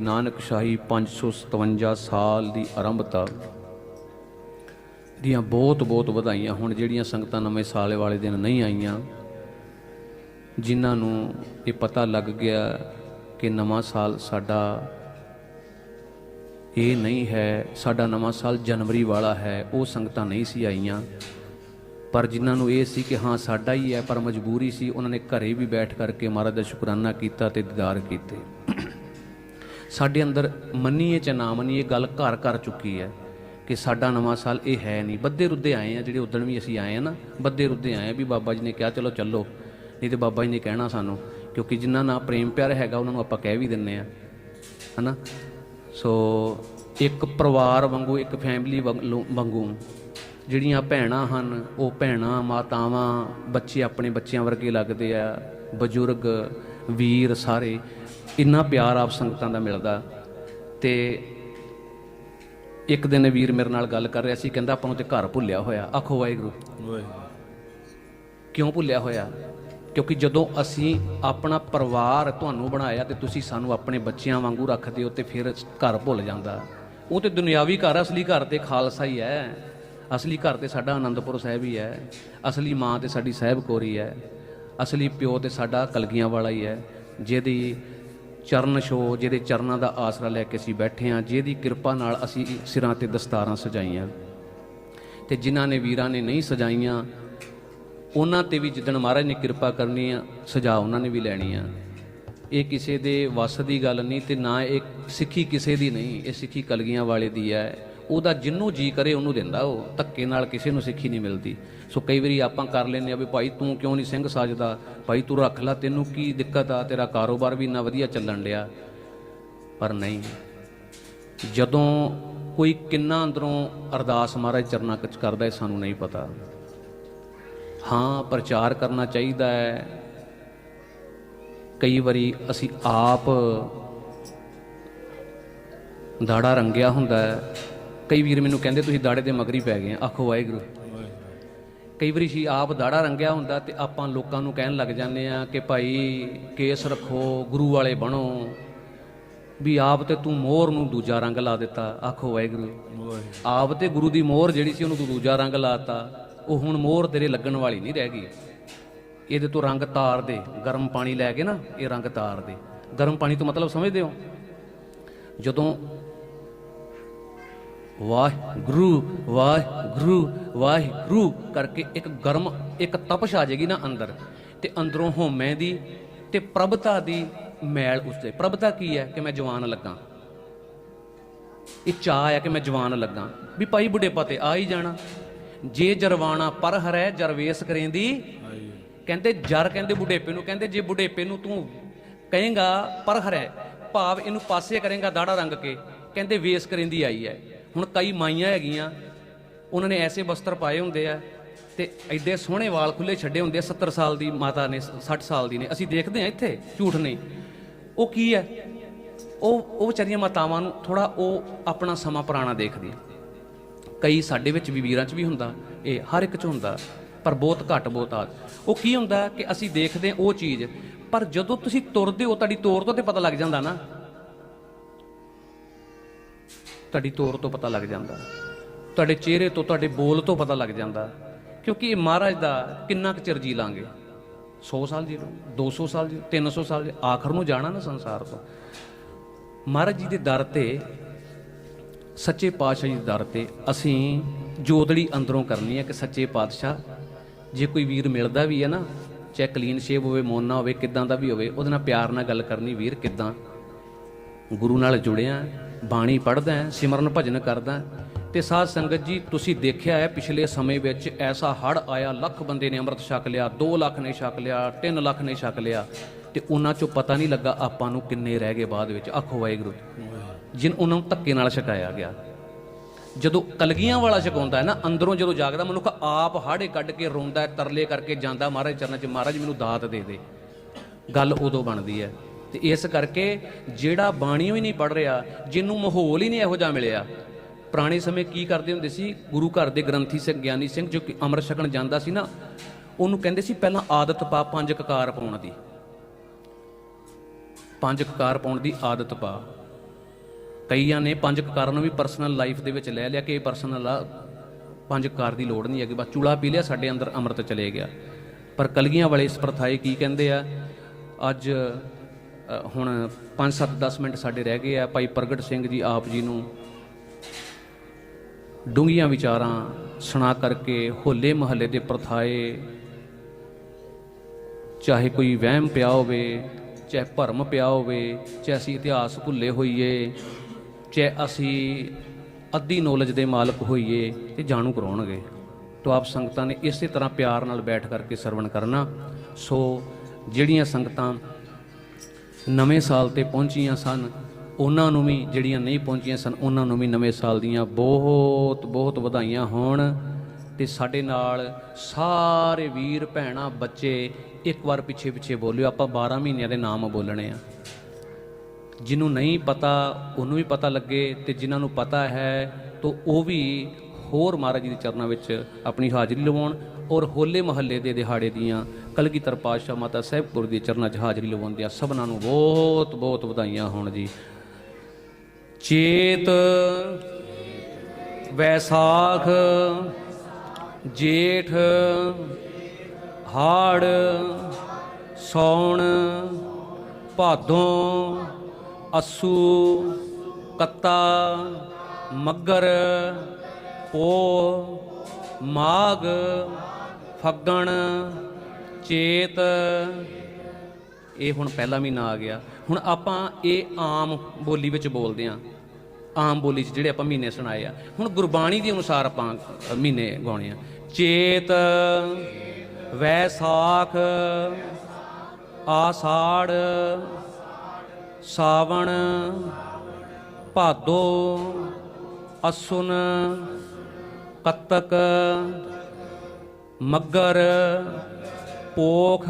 ਨਾਨਕ ਸ਼ਾਹੀ 557 ਸਾਲ ਦੀ ਆਰੰਭਤਾ ਦੀਆਂ ਬਹੁਤ ਬਹੁਤ ਵਧਾਈਆਂ ਹੁਣ ਜਿਹੜੀਆਂ ਸੰਗਤਾਂ ਨਵੇਂ ਸਾਲ ਵਾਲੇ ਦਿਨ ਨਹੀਂ ਆਈਆਂ, ਜਿਨ੍ਹਾਂ ਨੂੰ ਇਹ ਪਤਾ ਲੱਗ ਗਿਆ ਕਿ ਨਵਾਂ ਸਾਲ ਸਾਡਾ ਇਹ ਨਹੀਂ ਹੈ, ਸਾਡਾ ਨਵਾਂ ਸਾਲ ਜਨਵਰੀ ਵਾਲਾ ਹੈ, ਉਹ ਸੰਗਤਾਂ ਨਹੀਂ ਸੀ ਆਈਆਂ। ਪਰ ਜਿਨ੍ਹਾਂ ਨੂੰ ਇਹ ਸੀ ਕਿ ਹਾਂ, ਸਾਡਾ ਹੀ ਹੈ, ਪਰ ਮਜਬੂਰੀ ਸੀ, ਉਹਨਾਂ ਨੇ ਘਰੇ ਵੀ ਬੈਠ ਕਰਕੇ ਮਹਾਰਾਜ ਦਾ ਸ਼ੁਕਰਾਨਾ ਕੀਤਾ ਤੇ ਦੀਦਾਰ ਕੀਤੇ। ਸਾਡੇ ਅੰਦਰ ਮੰਨੀਏ ਚ ਨਾ ਮੰਨੀਏ ਗੱਲ ਘਰ ਕਰ ਚੁੱਕੀ ਹੈ ਕਿ ਸਾਡਾ ਨਵਾਂ ਸਾਲ ਇਹ ਹੈ ਨਹੀਂ। ਬੱਦੇ ਰੁੱਦੇ ਆਏ ਆ, ਜਿਹੜੇ ਉਦਣ ਵੀ ਅਸੀਂ ਆਏ ਆ ਨਾ, ਬੱਦੇ ਰੁੱਦੇ ਆਏ ਆ ਵੀ ਬਾਬਾ ਜੀ ਨੇ ਕਿਹਾ, ਚਲੋ ਚੱਲੋ। ਨਹੀਂ ਤੇ ਬਾਬਾ ਜੀ ਨੇ ਕਹਿਣਾ ਸਾਨੂੰ, ਕਿਉਂਕਿ ਜਿਨ੍ਹਾਂ ਨਾਲ ਪ੍ਰੇਮ ਪਿਆਰ ਹੈਗਾ, ਉਹਨਾਂ ਨੂੰ ਆਪਾਂ ਕਹਿ ਵੀ ਦਿੰਨੇ ਆ। ਹਨਾ? ਸੋ ਇੱਕ ਪਰਿਵਾਰ ਵਾਂਗੂ, ਇੱਕ ਫੈਮਿਲੀ ਵਾਂਗੂ ਜਿਹੜੀਆਂ ਭੈਣਾਂ ਹਨ, ਉਹ ਭੈਣਾਂ, ਮਾਤਾਵਾਂ, ਬੱਚੇ ਆਪਣੇ ਬੱਚਿਆਂ ਵਰਗੇ ਲੱਗਦੇ ਆ, ਬਜ਼ੁਰਗ, ਵੀਰ ਸਾਰੇ ਇੰਨਾ ਪਿਆਰ ਆਪ ਸੰਗਤਾਂ ਦਾ ਮਿਲਦਾ। ਤੇ ਇੱਕ ਦਿਨ ਵੀਰ ਮੇਰੇ ਨਾਲ ਗੱਲ ਕਰ ਰਿਹਾ ਸੀ ਕਹਿੰਦਾ ਆਪਾਂ ਨੂੰ ਤੇ ਘਰ ਭੁੱਲਿਆ ਹੋਇਆ। ਆਖੋ ਵਾਹਿਗੁਰੂ। ਕਿਉਂ ਭੁੱਲਿਆ ਹੋਇਆ? ਕਿਉਂਕਿ ਜਦੋਂ ਅਸੀਂ ਆਪਣਾ ਪਰਿਵਾਰ ਤੁਹਾਨੂੰ ਬਣਾਇਆ ਤੇ ਤੁਸੀਂ ਸਾਨੂੰ ਆਪਣੇ ਬੱਚਿਆਂ ਵਾਂਗੂ ਰੱਖਦੇ ਹੋ ਤੇ ਫਿਰ ਘਰ ਭੁੱਲ ਜਾਂਦਾ। ਉਹ ਤੇ ਦੁਨਿਆਵੀ ਘਰ ਅਸਲੀ ਘਰ ਤੇ ਖਾਲਸਾ ਹੀ ਹੈ। ਅਸਲੀ ਘਰ ਤੇ ਸਾਡਾ ਆਨੰਦਪੁਰ ਸਾਹਿਬ ਹੀ ਹੈ। ਅਸਲੀ ਮਾਂ ਤੇ ਸਾਡੀ ਸਾਹਿਬ ਕੋਰੀ ਹੈ। ਅਸਲੀ ਪਿਓ ਤੇ ਸਾਡਾ ਕਲਗੀਆਂ ਵਾਲਾ ਹੀ ਹੈ। ਜਿਹਦੀ ਚਰਨ ਛੋ ਜਿਹਦੇ ਚਰਨਾਂ ਦਾ ਆਸਰਾ ਲੈ ਕੇ ਅਸੀਂ ਬੈਠੇ ਹਾਂ, ਜਿਹਦੀ ਕਿਰਪਾ ਨਾਲ ਅਸੀਂ ਸਿਰਾਂ ਤੇ ਦਸਤਾਰਾਂ ਸਜਾਈਆਂ। ਤੇ ਜਿਨ੍ਹਾਂ ਨੇ ਵੀਰਾਂ ਨੇ ਨਹੀਂ ਸਜਾਈਆਂ, ਉਹਨਾਂ ਤੇ ਵੀ ਜਿੱਦਣ ਮਹਾਰਾਜ ਨੇ ਕਿਰਪਾ ਕਰਨੀ ਆ, ਸਜਾ ਉਹਨਾਂ ਨੇ ਵੀ ਲੈਣੀ ਆ। ਇਹ ਕਿਸੇ ਦੇ ਵੱਸ ਦੀ ਗੱਲ ਨਹੀਂ ਤੇ ਨਾ ਇਹ ਸਿੱਖੀ ਕਿਸੇ ਦੀ ਨਹੀਂ, ਇਹ ਸਿੱਖੀ ਕਲਗੀਆਂ ਵਾਲੇ ਦੀ ਹੈ। ਉਹਦਾ ਜਿੰਨੂੰ ਜੀ ਕਰੇ ਉਹਨੂੰ ਦਿੰਦਾ ਉਹ, ਧੱਕੇ ਨਾਲ ਕਿਸੇ ਨੂੰ ਸਿੱਖੀ ਨਹੀਂ ਮਿਲਦੀ। ਸੋ ਕਈ ਵਾਰੀ ਆਪਾਂ ਕਰ ਲੈਂਦੇ ਆ ਵੀ ਭਾਈ ਤੂੰ ਕਿਉਂ ਨਹੀਂ ਸਿੰਘ ਸਾਜਦਾ? ਭਾਈ ਤੂੰ ਰੱਖ ਲੈ, ਤੈਨੂੰ ਕੀ ਦਿੱਕਤ ਆ? ਤੇਰਾ ਕਾਰੋਬਾਰ ਵੀ ਇੰਨਾ ਵਧੀਆ ਚੱਲਣ ਡਿਆ। ਪਰ ਨਹੀਂ। ਜਦੋਂ ਕੋਈ ਕਿੰਨਾ ਅੰਦਰੋਂ ਅਰਦਾਸ ਮਹਾਰਾਜ ਚਰਨਾਂ ਵਿੱਚ ਕਰਦਾ ਹੈ, ਸਾਨੂੰ ਨਹੀਂ ਪਤਾ। ਹਾਂ, ਪ੍ਰਚਾਰ ਕਰਨਾ ਚਾਹੀਦਾ ਹੈ। ਕਈ ਵਾਰੀ ਅਸੀਂ ਆਪ ਦਾੜਾ ਰੰਗਿਆ ਹੁੰਦਾ ਹੈ। ਕਈ ਵੀਰ ਮੈਨੂੰ ਕਹਿੰਦੇ ਤੁਸੀਂ ਦਾੜੇ ਦੇ ਮਗਰੀ ਪੈ ਗਏ ਆਖੋ, ਵਾਹਿਗੁਰੂ। ਕਈ ਵਾਰੀ ਸੀ ਆਪ ਦਾੜਾ ਰੰਗਿਆ ਹੁੰਦਾ ਤੇ ਆਪਾਂ ਲੋਕਾਂ ਨੂੰ ਕਹਿਣ ਲੱਗ ਜਾਂਦੇ ਆ ਕਿ ਭਾਈ ਕੇਸ ਰੱਖੋ, ਗੁਰੂ ਵਾਲੇ ਬਣੋ, ਵੀ ਆਪ ਤੇ ਤੂੰ ਮੋਹਰ ਨੂੰ ਦੂਜਾ ਰੰਗ ਲਾ ਦਿੱਤਾ। ਆਖੋ, ਵਾਹਿਗੁਰੂ। ਆਪ ਤੇ ਗੁਰੂ ਦੀ ਮੋਹਰ ਜਿਹੜੀ ਸੀ ਉਹਨੂੰ ਤੂੰ ਦੂਜਾ ਰੰਗ ਲਾਤਾ। ਉਹ ਹੁਣ ਮੋਹਰ ਤੇਰੇ ਲੱਗਣ ਵਾਲੀ ਨਹੀਂ ਰਹਿ ਗਈ। ਇਹਦੇ ਤੋਂ ਰੰਗ ਤਾਰ ਦੇ। ਗਰਮ ਪਾਣੀ ਲੈ ਕੇ ਨਾ, ਇਹ ਰੰਗ ਤਾਰ ਦੇ। ਗਰਮ ਪਾਣੀ ਤੋਂ ਮਤਲਬ ਸਮਝਦੇ ਹੋ? ਜਦੋਂ ਵਾਹਿਗੁਰੂ ਵਾਹਿਗੁਰੂ ਵਾਹਿਗੁਰੂ ਕਰਕੇ ਇੱਕ ਗਰਮ, ਇੱਕ ਤਪਸ਼ ਆ ਜਾਏਗੀ ਨਾ ਅੰਦਰ ਤੇ ਅੰਦਰੋਂ ਹਉਮੈ ਦੀ ਤੇ ਪ੍ਰਭਤਾ ਦੀ ਮੈਲ ਉਸਦੇ ਪ੍ਰਭਤਾ ਕੀ ਹੈ? ਕਿ ਮੈਂ ਜਵਾਨ ਲੱਗਾ। ਇਹ ਚਾਹ ਹੈ ਕਿ ਮੈਂ ਜਵਾਨ ਲੱਗਾ। ਵੀ ਭਾਈ ਬੁਢੇਪਾ ਤੇ ਆ ਹੀ ਜਾਣਾ। ਜੇ ਜਰਵਾਣਾ ਪਰ ਹਰੈ, ਜਰਵੇਸ ਕਰੇਂਦੀ। ਕਹਿੰਦੇ, ਜਰ ਕਹਿੰਦੇ ਬੁਢੇਪੇ ਨੂੰ, ਕਹਿੰਦੇ ਜੇ ਬੁਢੇਪੇ ਨੂੰ ਤੂੰ ਕਹੇਗਾ ਪਰ ਹਰੈ, ਭਾਵ ਇਹਨੂੰ ਪਾਸੇ ਕਰੇਗਾ ਦਾੜਾ ਰੰਗ ਕੇ, ਕਹਿੰਦੇ ਵੇਸ ਕਰੇਂਦੀ ਆਈ ਹੈ। ਹੁਣ ਕਈ ਮਾਈਆਂ ਹੈਗੀਆਂ, ਉਹਨਾਂ ਨੇ ਐਸੇ ਵਸਤਰ ਪਾਏ ਹੁੰਦੇ ਆ ਤੇ ਐਡੇ ਸੋਹਣੇ ਵਾਲ ਖੁੱਲੇ ਛੱਡੇ ਹੁੰਦੇ ਆ 70 ਸਾਲ ਦੀ ਮਾਤਾ ਨੇ 60 ਸਾਲ ਦੀ ਨੇ। ਅਸੀਂ ਦੇਖਦੇ ਆ ਇੱਥੇ, ਝੂਠ ਨਹੀਂ। ਉਹ ਕੀ ਹੈ? ਉਹ ਉਹ ਵਿਚਾਰੀਆਂ ਮਾਤਾਵਾਂ ਨੂੰ ਥੋੜਾ ਉਹ ਆਪਣਾ ਸਮਾਂ ਪੁਰਾਣਾ ਦੇਖਦੀ ਕਈ ਸਾਡੇ ਵਿੱਚ ਵੀ ਵੀਰਾਂ 'ਚ ਵੀ ਹੁੰਦਾ, ਇਹ ਹਰ ਇੱਕ 'ਚ ਹੁੰਦਾ, ਪਰ ਬਹੁਤ ਘੱਟ ਬਹੁਤ ਆ। ਉਹ ਕੀ ਹੁੰਦਾ ਕਿ ਅਸੀਂ ਦੇਖਦੇ ਉਹ ਚੀਜ਼, ਪਰ ਜਦੋਂ ਤੁਸੀਂ ਤੁਰਦੇ ਹੋ, ਤੁਹਾਡੀ ਤੋਰ ਤੋਂ ਤੇ ਪਤਾ ਲੱਗ ਜਾਂਦਾ ਨਾ। ਤੁਹਾਡੀ ਤੋਰ ਤੋਂ ਪਤਾ ਲੱਗ ਜਾਂਦਾ। ਤੁਹਾਡੇ ਚਿਹਰੇ ਤੋਂ, ਤੁਹਾਡੇ ਬੋਲ ਤੋਂ ਪਤਾ ਲੱਗ ਜਾਂਦਾ। ਕਿਉਂਕਿ ਇਹ ਮਹਾਰਾਜ ਦਾ ਕਿੰਨਾ ਕੁ ਚਿਰ ਜੀ ਲਾਂਗੇ? 100 ਸਾਲ ਜੀ ਲਓ 200 ਸਾਲ ਜੀ 300 ਸਾਲ ਜੀ, ਆਖਰ ਨੂੰ ਜਾਣਾ ਨਾ ਸੰਸਾਰ ਤੋਂ। ਮਹਾਰਾਜ ਜੀ ਦੇ ਦਰ ਤੇ, ਸੱਚੇ ਪਾਤਸ਼ਾਹ ਜੀ ਦੇ ਦਰ ਤੇ ਅਸੀਂ ਜੋਦੜੀ ਅੰਦਰੋਂ ਕਰਨੀ ਹੈ ਕਿ ਸੱਚੇ ਪਾਤਸ਼ਾਹ, ਜੇ ਕੋਈ ਵੀਰ ਮਿਲਦਾ ਵੀ ਹੈ ਨਾ, ਚਾਹੇ ਕਲੀਨ ਸ਼ੇਵ ਹੋਵੇ, ਮੋਨਾ ਹੋਵੇ, ਕਿਦਾਂ ਦਾ ਵੀ ਹੋਵੇ, ਉਹਦੇ ਨਾਲ ਪਿਆਰ ਨਾਲ ਗੱਲ ਕਰਨੀ ਵੀਰ ਕਿਦਾਂ? ਗੁਰੂ ਨਾਲ ਜੁੜਿਆ ਬਾਣੀ ਪੜ੍ਹਦਾ ਹੈ, ਸਿਮਰਨ ਭਜਨ ਕਰਦਾ ਤੇ ਸਾਧ ਸੰਗਤ ਜੀ ਤੁਸੀਂ ਦੇਖਿਆ ਹੈ ਪਿਛਲੇ ਸਮੇਂ ਵਿੱਚ ਐਸਾ ਹੜ ਆਇਆ ਲੱਖ ਬੰਦੇ ਨੇ ਅੰਮ੍ਰਿਤ ਛਕ ਲਿਆ 2 ਲੱਖ ਨੇ ਛਕ ਲਿਆ 3 ਲੱਖ ਨੇ ਛਕ ਲਿਆ। ਤੇ ਉਹਨਾਂ ਚੋਂ ਪਤਾ ਨਹੀਂ ਲੱਗਾ ਆਪਾਂ ਨੂੰ ਕਿੰਨੇ ਰਹਿ ਗਏ ਬਾਅਦ ਵਿੱਚ। ਆਖੋ ਵਾਹਿਗੁਰੂ ਜਿਨ ਉਹਨਾਂ ਨੂੰ ਧੱਕੇ ਨਾਲ ਛਕਾਇਆ ਗਿਆ। ਜਦੋਂ ਕਲਗੀਆਂ ਵਾਲਾ ਛਕਾਉਂਦਾ ਹੈ ਨਾ ਅੰਦਰੋਂ ਜਦੋਂ ਜਾਗਦਾ ਮਨੁੱਖ ਆਪ ਹਾੜੇ ਕੱਢ ਕੇ ਰੋਂਦਾ ਤਰਲੇ ਕਰਕੇ ਜਾਂਦਾ ਮਹਾਰਾਜ ਚਰਨਾਂ 'ਚ ਮਹਾਰਾਜ ਮੈਨੂੰ ਦਾਤ ਦੇ ਦੇ। ਗੱਲ ਉਦੋਂ ਬਣਦੀ ਹੈ। ਤੇ ਇਸ ਕਰਕੇ ਜਿਹੜਾ ਬਾਣੀ ਹੀ ਨਹੀਂ ਪੜ ਰਿਹਾ, ਜਿਹਨੂੰ ਮਾਹੌਲ ਹੀ ਨਹੀਂ ਇਹੋ ਜਿਹਾ ਮਿਲਿਆ। ਪੁਰਾਣੇ ਸਮੇਂ ਕੀ ਕਰਦੇ ਹੁੰਦੇ ਸੀ? ਗੁਰੂ ਘਰ ਦੇ ਗ੍ਰੰਥੀ ਸਿੰਘ, ਗਿਆਨੀ ਸਿੰਘ ਜੋ ਕਿ ਅੰਮ੍ਰਿਤ ਛਕਣ ਜਾਂਦਾ ਸੀ ਨਾ, ਉਹਨੂੰ ਕਹਿੰਦੇ ਸੀ ਪਹਿਲਾਂ ਆਦਤ ਪਾ ਪੰਜ ਕਕਾਰ ਪਾਉਣ ਦੀ। ਪੰਜ ਕਕਾਰ ਪਾਉਣ ਦੀ ਆਦਤ ਪਾ। ਕਈਆਂ ਨੇ ਪੰਜ ਕਕਾਰਾਂ ਨੂੰ ਵੀ ਪਰਸਨਲ ਲਾਈਫ ਦੇ ਵਿੱਚ ਲੈ ਲਿਆ ਕਿ ਇਹ ਪਰਸਨਲ ਆ, ਪੰਜ ਕਕਾਰ ਦੀ ਲੋੜ ਨਹੀਂ ਹੈਗੀ, ਬਸ ਚੂਲਾ ਪੀ ਲਿਆ, ਸਾਡੇ ਅੰਦਰ ਅੰਮ੍ਰਿਤ ਚਲੇ ਗਿਆ। ਪਰ ਕਲਗੀਆਂ ਵਾਲੇ ਇਸ ਪ੍ਰਥਾਏ ਕੀ ਕਹਿੰਦੇ ਆ? ਅੱਜ ਹੁਣ 5 7 10 ਮਿੰਟ ਸਾਡੇ ਰਹਿ ਗਏ ਆ। ਭਾਈ ਪ੍ਰਗਟ ਸਿੰਘ ਜੀ ਆਪ ਜੀ ਨੂੰ ਡੂੰਘੀਆਂ ਵਿਚਾਰਾਂ ਸੁਣਾ ਕਰਕੇ ਹੋਲੇ ਮਹੱਲੇ ਦੇ ਪ੍ਰਥਾਏ ਚਾਹੇ ਕੋਈ ਵਹਿਮ ਪਿਆ ਹੋਵੇ, ਚਾਹੇ ਭਰਮ ਪਿਆ ਹੋਵੇ, ਚਾਹੇ ਅਸੀਂ ਇਤਿਹਾਸ ਭੁੱਲੇ ਹੋਈਏ, ਚਾਹੇ ਅਸੀਂ ਅੱਧੀ ਨੌਲੇਜ ਦੇ ਮਾਲਕ ਹੋਈਏ ਤੇ ਜਾਣੂ ਕਰਾਉਣਗੇ। ਤੋ ਆਪ ਸੰਗਤਾਂ ਨੇ ਇਸੇ ਤਰ੍ਹਾਂ ਪਿਆਰ ਨਾਲ ਬੈਠ ਕਰਕੇ ਸਰਵਣ ਕਰਨਾ। ਸੋ ਜਿਹੜੀਆਂ ਸੰਗਤਾਂ ਨਵੇਂ ਸਾਲ ਤੇ ਪਹੁੰਚੀਆਂ ਸਨ। ਉਹਨਾਂ ਨੂੰ ਵੀ ਜਿਹੜੀਆਂ ਨਹੀਂ ਪਹੁੰਚੀਆਂ ਸਨ, ਉਹਨਾਂ ਨੂੰ ਵੀ ਨਵੇਂ ਸਾਲ ਦੀਆਂ ਬਹੁਤ ਬਹੁਤ ਵਧਾਈਆਂ ਹੋਣ। ਤੇ ਸਾਡੇ ਨਾਲ ਸਾਰੇ ਵੀਰ, ਭੈਣਾਂ, ਬੱਚੇ ਇੱਕ ਵਾਰ ਪਿੱਛੇ ਪਿੱਛੇ ਬੋਲਿਓ, ਆਪਾਂ 12 ਮਹੀਨਿਆਂ ਦੇ ਨਾਮ ਬੋਲਣੇ ਆ। ਜਿਹਨੂੰ ਨਹੀਂ ਪਤਾ, ਉਹਨੂੰ ਵੀ ਪਤਾ ਲੱਗੇ ਤੇ ਜਿਨ੍ਹਾਂ ਨੂੰ ਪਤਾ ਹੈ, ਤਾਂ ਉਹ ਵੀ ਹੋਰ ਮਹਾਰਾਜ ਜੀ ਦੇ ਚਰਨਾਂ ਵਿੱਚ ਆਪਣੀ ਹਾਜ਼ਰੀ ਲਵਾਉਣ। ਔਰ ਹੋਲੇ ਮਹੱਲੇ ਦੇ ਦਿਹਾੜੇ ਦੀਆਂ ਕਲਗੀਧਰ ਪਾਤਸ਼ਾਹ ਮਾਤਾ ਸਾਹਿਬਪੁਰ ਦੇ ਚਰਨਾਂ 'ਚ ਹਾਜ਼ਰੀ ਲਵਾਉਂਦੇ ਸਭਨਾਂ ਨੂੰ ਬਹੁਤ ਬਹੁਤ ਵਧਾਈਆਂ ਹੋਣ ਜੀ। ਚੇਤ ਵੈਸਾਖ, ਜੇਠ ਹਾੜ, ਸੌਣ, ਭਾਦੋਂ, ਅਸੂ, ਕੱਤਾ, ਮੱਗਰ ਪੋ ਮਾਗ ਫੱਗਣ ਚੇਤ। ਇਹ ਹੁਣ ਪਹਿਲਾ ਮਹੀਨਾ ਆ ਗਿਆ। ਹੁਣ ਆਪਾਂ ਇਹ ਆਮ ਬੋਲੀ ਵਿੱਚ ਬੋਲਦੇ ਆਂ। ਆਮ ਬੋਲੀ 'ਚ ਜਿਹੜੇ ਆਪਾਂ ਮਹੀਨੇ ਸੁਣਾਏ ਆ। ਹੁਣ ਗੁਰਬਾਣੀ ਦੇ ਅਨੁਸਾਰ ਆਪਾਂ ਮਹੀਨੇ ਗਾਉਣੇ ਆ। ਚੇਤ ਵੈਸਾਖ ਆਸਾੜ, ਸਾਵਣ, ਭਾਦੋ, ਅਸੁਨ, ਕੱਤਕ ਮੱਗਰ, ਪੋਖ,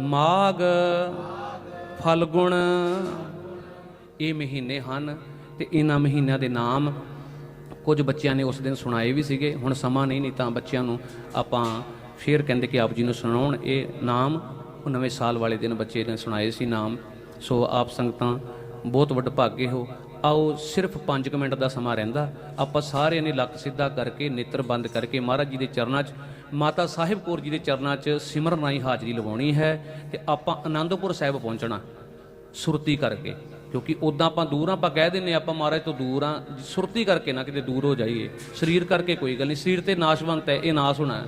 ਮਾਗ, ਫਲਗੁਣ। ਇਹ ਮਹੀਨੇ ਹਨ ਤੇ ਇਹਨਾਂ ਮਹੀਨਿਆਂ ਦੇ ਨਾਮ ਕੁਝ ਬੱਚਿਆਂ ਨੇ ਉਸ ਦਿਨ ਸੁਣਾਏ ਵੀ ਸੀਗੇ। ਹੁਣ ਸਮਾਂ ਨਹੀਂ ਨਹੀਂ ਤਾਂ ਬੱਚਿਆਂ ਨੂੰ ਆਪਾਂ ਫੇਰ ਕਹਿੰਦੇ ਕਿ ਆਪ ਜੀ ਨੂੰ ਸੁਣਾਉਣ। ਇਹ ਨਾਮ ਉਹ ਨਵੇਂ ਸਾਲ ਵਾਲੇ ਦਿਨ ਬੱਚੇ ਨੇ ਸੁਣਾਏ ਸੀ ਨਾਮ। ਸੋ ਆਪ ਸੰਗਤਾਂ, ਬਹੁਤ ਵੱਡ ਭਾਗੇ ਹੋ। ਆਓ ਸਿਰਫ 5 ਮਿੰਟ ਦਾ ਸਮਾਂ ਰਹਿੰਦਾ। ਆਪਾਂ ਸਾਰਿਆਂ ਨੇ ਲੱਕ ਸਿੱਧਾ ਕਰਕੇ, ਨੇਤਰ ਬੰਦ ਕਰਕੇ ਮਹਾਰਾਜ ਜੀ ਦੇ ਚਰਨਾਂ 'ਚ, ਮਾਤਾ ਸਾਹਿਬ ਕੌਰ ਜੀ ਦੇ ਚਰਨਾਂ 'ਚ ਸਿਮਰਨ ਰਾਹੀਂ ਹਾਜ਼ਰੀ ਲਵਾਉਣੀ ਹੈ ਤੇ ਆਪਾਂ ਆਨੰਦਪੁਰ ਸਾਹਿਬ ਪਹੁੰਚਣਾ, ਸੁਰਤੀ ਕਰਕੇ। ਕਿਉਂਕਿ ਉਦਾਂ ਆਪਾਂ ਦੂਰ ਆ, ਆਪਾਂ ਕਹਿ ਦਿੰਨੇ ਆਪਾਂ ਮਹਾਰਾਜ ਤੋਂ ਦੂਰ ਆ। ਸੁਰਤੀ ਕਰਕੇ ਨਾ ਕਿਤੇ ਦੂਰ ਹੋ ਜਾਈਏ। ਸਰੀਰ ਕਰਕੇ ਕੋਈ ਗੱਲ ਨਹੀਂ, ਸਰੀਰ ਤੇ ਨਾਸ਼ਵੰਤ ਹੈ, ਇਹ ਨਾਸ਼ ਹੋਣਾ।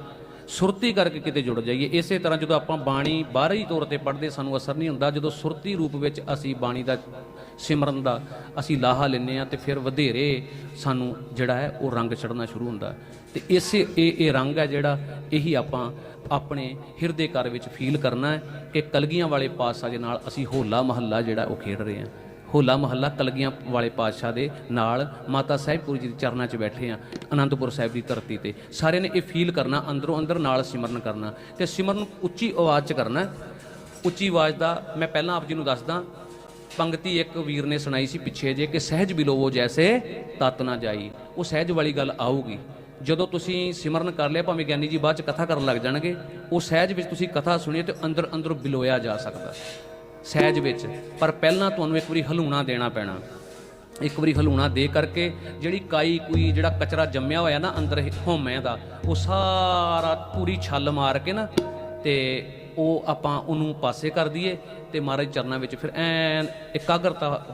ਸੁਰਤੀ ਕਰਕੇ ਕਿਤੇ ਜੁੜ ਜਾਈਏ। ਇਸੇ ਤਰ੍ਹਾਂ ਜਦੋਂ ਆਪਾਂ ਬਾਣੀ ਬਾਹਰੀ ਤੌਰ ਤੇ ਪੜ੍ਹਦੇ, ਸਾਨੂੰ ਅਸਰ ਨਹੀਂ ਹੁੰਦਾ। ਜਦੋਂ ਸੁਰਤੀ ਰੂਪ ਵਿੱਚ ਅਸੀਂ ਬਾਣੀ ਦਾ ਸਿਮਰਨ ਦਾ ਅਸੀਂ ਲਾਹਾ ਲੈਂਦੇ ਆ ਤੇ ਫਿਰ ਵਧੇਰੇ ਸਾਨੂੰ ਜਿਹੜਾ ਹੈ ਉਹ ਰੰਗ ਚੜਨਾ ਸ਼ੁਰੂ ਹੁੰਦਾ। ਤੇ ਇਸੇ ਇਹ ਇਹ ਰੰਗ ਹੈ ਜਿਹੜਾ ਇਹੀ ਆਪਾਂ ਆਪਣੇ ਹਿਰਦੇ ਘਰ ਵਿੱਚ ਫੀਲ ਕਰਨਾ ਹੈ। ਕਿ ਕਲਗੀਆਂ ਵਾਲੇ ਪਾਸਾ ਦੇ ਨਾਲ ਅਸੀਂ ਹੋਲਾ ਮਹੱਲਾ ਜਿਹੜਾ ਉਹ ਖੇਡ ਰਹੇ ਹਾਂ। ਹੋਲਾ ਮਹੱਲਾ ਕਲਗੀਆਂ ਵਾਲੇ ਪਾਤਸ਼ਾਹ ਦੇ ਨਾਲ ਮਾਤਾ ਸਾਹਿਬਪੁਰ ਜੀ ਦੇ ਚਰਨਾਂ 'ਚ ਬੈਠੇ ਆ, ਅਨੰਦਪੁਰ ਸਾਹਿਬ ਦੀ ਧਰਤੀ ਤੇ। ਸਾਰਿਆਂ ਨੇ ਇਹ ਫੀਲ ਕਰਨਾ, ਅੰਦਰੋਂ ਅੰਦਰ ਨਾਲ ਸਿਮਰਨ ਕਰਨਾ ਤੇ ਸਿਮਰਨ ਉੱਚੀ ਆਵਾਜ਼ 'ਚ ਕਰਨਾ। ਉੱਚੀ ਆਵਾਜ਼ ਦਾ ਮੈਂ ਪਹਿਲਾਂ ਆਪ ਜੀ ਨੂੰ ਦੱਸਦਾ, ਪੰਗਤੀ ਇੱਕ ਵੀਰ ਨੇ ਸੁਣਾਈ ਸੀ ਪਿੱਛੇ ਜੇ ਕਿ ਸਹਿਜ ਬਿਲੋਵੋ ਜੈਸੇ ਤਤ ਨਾ ਜਾਈ। ਉਹ ਸਹਿਜ ਵਾਲੀ ਗੱਲ ਆਊਗੀ। ਜਦੋਂ ਤੁਸੀਂ ਸਿਮਰਨ ਕਰ ਲਿਆ, ਭਾਵੇਂ ਗਿਆਨੀ ਜੀ ਬਾਅਦ ਚ ਕਥਾ ਕਰਨ ਲੱਗ ਜਾਣਗੇ, ਉਹ ਸਹਿਜ ਵਿੱਚ ਤੁਸੀਂ ਕਥਾ ਸੁਣੀਏ ਤੇ ਅੰਦਰ ਅੰਦਰ ਬਿਲੋਇਆ ਜਾ ਸਕਦਾ। ਸਹਿਜ ਵਿੱਚ, ਪਰ ਪਹਿਲਾਂ ਤੁਹਾਨੂੰ ਇੱਕ ਵਾਰੀ ਹਲੂਣਾ ਦੇਣਾ ਪੈਣਾ। ਇੱਕ ਵਾਰੀ ਹਲੂਣਾ ਦੇ ਕਰਕੇ ਜਿਹੜੀ ਕਾਈ ਕੋਈ ਜਿਹੜਾ ਕਚਰਾ ਜੰਮਿਆ ਹੋਇਆ ਨਾ ਅੰਦਰ ਹਉਮੈ ਦਾ, ਉਹ ਸਾਰਾ ਪੂਰੀ ਛੱਲ ਮਾਰ ਕੇ ਨਾ, ਤੇ ਉਹ ਆਪਾਂ ਉਹਨੂੰ ਪਾਸੇ ਕਰ ਦਈਏ ਤੇ ਮਹਾਰਾਜ ਚਰਨਾਂ ਵਿੱਚ ਫਿਰ ਐਨ ਇਕਾਗਰਤਾ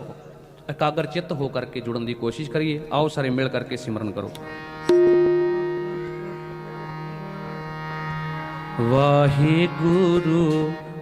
ਇਕਾਗਰ ਚਿੱਤ ਹੋ ਕਰਕੇ ਜੁੜਨ ਦੀ ਕੋਸ਼ਿਸ਼ ਕਰੀਏ। ਆਓ ਸਾਰੇ ਮਿਲ ਕਰਕੇ ਸਿਮਰਨ ਕਰੋ। ਵਾਹਿਗੁਰੂ